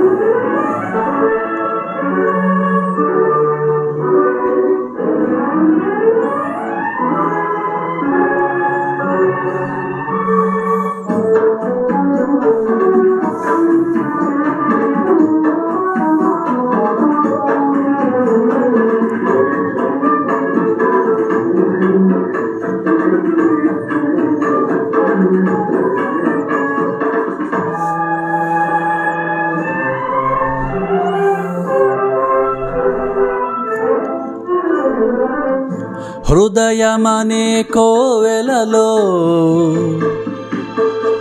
Música హృదయమనే కోవెలలో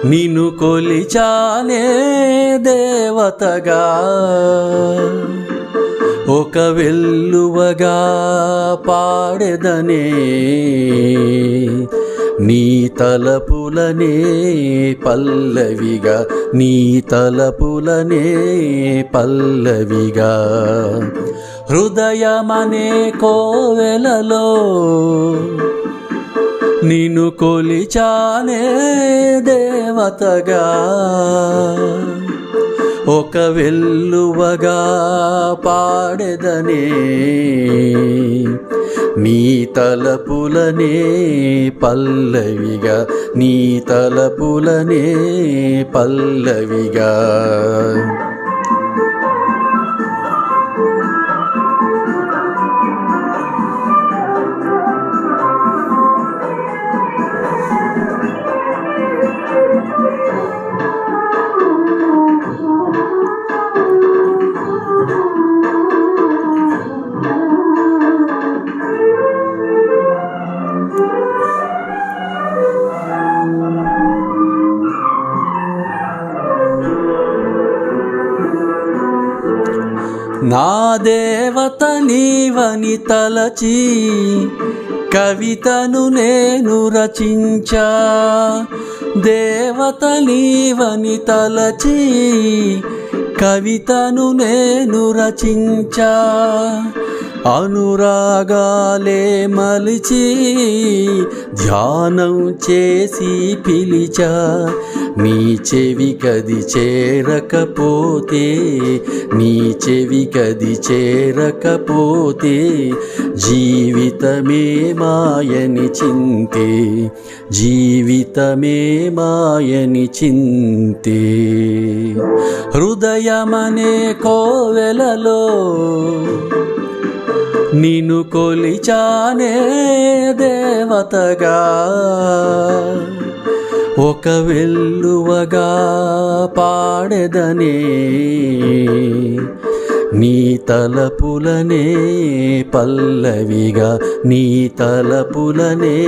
నిన్ను కొలిచానే దేవతగా. ఒక వెల్లువగా పాడెదనే నీ తలపులనే పల్లవిగా నీ తలపులనే పల్లవిగా. హృదయమనే కోవెలలో నిన్ను కొలిచానే దేవతగా. ఒక వెల్లువగా పాడెదనే నీ తలపులనే పల్లవిగా నీ తలపులనే పల్లవిగా. నా దేవత నీవని తలచి కవితను నేను రచించా. దేవత నీవని తలచి కవితను నేను రచించా. అనురాగాలే మలిచి ధ్యానం చేసి పిలిచా. నీ చెవి కది చేరకపోతే నీ చెవి కది చేరకపోతే జీవితమే మాయని చింతే జీవితమే మాయని చింతే. హృదయమనే కోవెలలో నిన్ను కొలిచానే దేవతగా. ఒక వెల్లువగా పాడెదనే నీ తలపులనే పల్లవిగా. నీ తలపులనే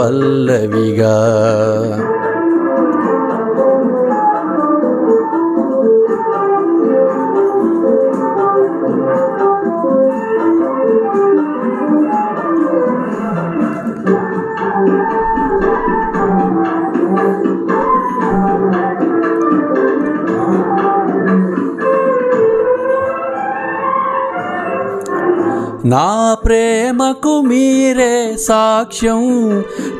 పల్లవిగా. నా ప్రేమకు మీరే సాక్ష్యం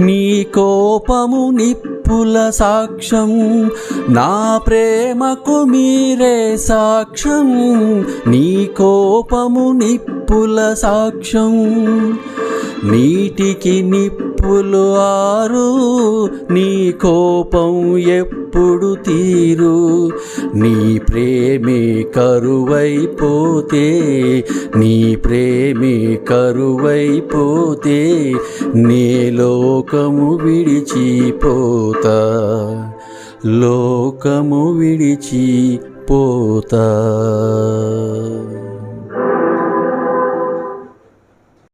నీ కోపము నిప్పుల సాక్ష్యం. నా ప్రేమకు మీరే సాక్ష్యం నీ కోపము నిప్పుల సాక్ష్యం. నీటికి నిప్పులు ఆరు నీ కోపం ఎప్పుడు తీరు? నీ ప్రేమే కరువైపోతే నీ ప్రేమే కరువైపోతే నీ లోకము విడిచిపోతా. లోకము విడిచిపోతా.